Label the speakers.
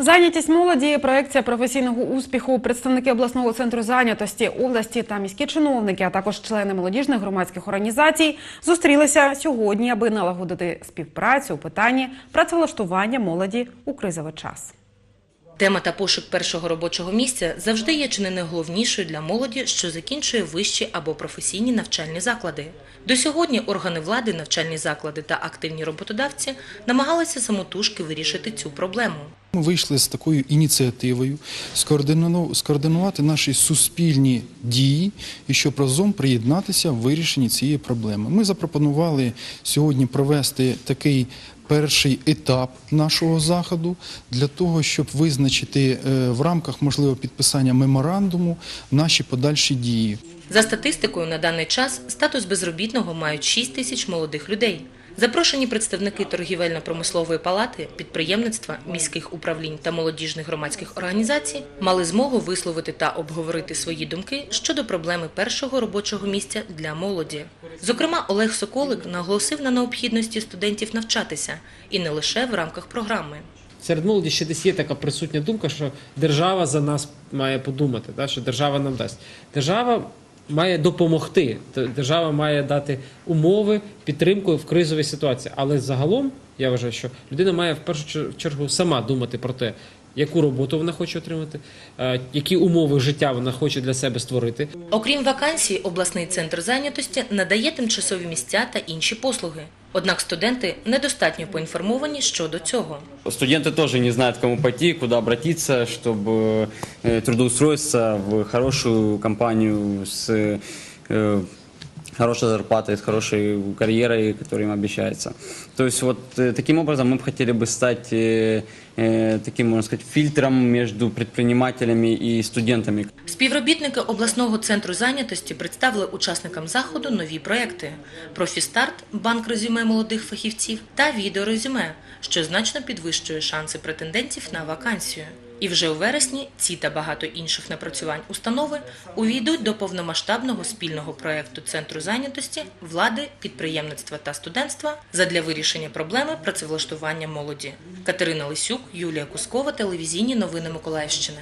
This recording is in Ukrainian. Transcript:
Speaker 1: Зайнятість молоді, проекція професійного успіху, представники обласного центру зайнятості області та міські чиновники, а також члени молодіжних громадських організацій зустрілися сьогодні, аби налагодити співпрацю у питанні працевлаштування молоді у кризовий час.
Speaker 2: Тема та пошук першого робочого місця завжди є чи не найголовнішою для молоді, що закінчує вищі або професійні навчальні заклади. До сьогодні органи влади, навчальні заклади та активні роботодавці намагалися самотужки вирішити цю проблему.
Speaker 3: Ми вийшли з такою ініціативою скоординувати наші суспільні дії і щоб разом приєднатися в вирішенні цієї проблеми. Ми запропонували сьогодні провести такий перший етап нашого заходу для того, щоб визначити е, в рамках можливо підписання меморандуму наші подальші дії.
Speaker 2: За статистикою, на даний час статус безробітного мають 6 тисяч молодих людей. Запрошені представники торгівельно-промислової палати, підприємництва, міських управлінь та молодіжних громадських організацій мали змогу висловити та обговорити свої думки щодо проблеми першого робочого місця для молоді. Зокрема, Олег Соколик наголосив на необхідності студентів навчатися і не лише в рамках програми.
Speaker 4: Серед молоді ще десь є така присутня думка, що держава за нас має подумати, що держава нам дасть. Держава має допомогти, держава має дати умови, підтримку в кризовій ситуації. Але загалом я вважаю, що людина має в першу чер- чергу сама думати про те, яку роботу вона хоче отримати, е, які умови життя вона хоче для себе створити.
Speaker 2: Окрім вакансій, обласний центр зайнятості надає тимчасові місця та інші послуги. Однак студенти недостатньо поінформовані щодо цього.
Speaker 5: Студенты тоже не знают, к кому пойти, куда обратиться, чтобы э, трудоустроиться в хорошую компанию с э, хорошей зарплатой, с хорошей карьерой, которая им обещается. То есть вот э, таким образом мы бы хотели бы стать э, э, таким, можно сказать, фильтром между предпринимателями и студентами.
Speaker 2: Співробітники обласного центру зайнятості представили учасникам заходу нові проекти: профістарт, банк резюме молодих фахівців та відеорезюме, що значно підвищує шанси претендентів на вакансію. І вже у вересні ці та багато інших напрацювань установи увійдуть до повномасштабного спільного проекту центру зайнятості, влади, підприємництва та студентства задля вирішення проблеми працевлаштування молоді. Катерина Лисюк, Юлія Кускова, телевізійні новини Миколаївщини.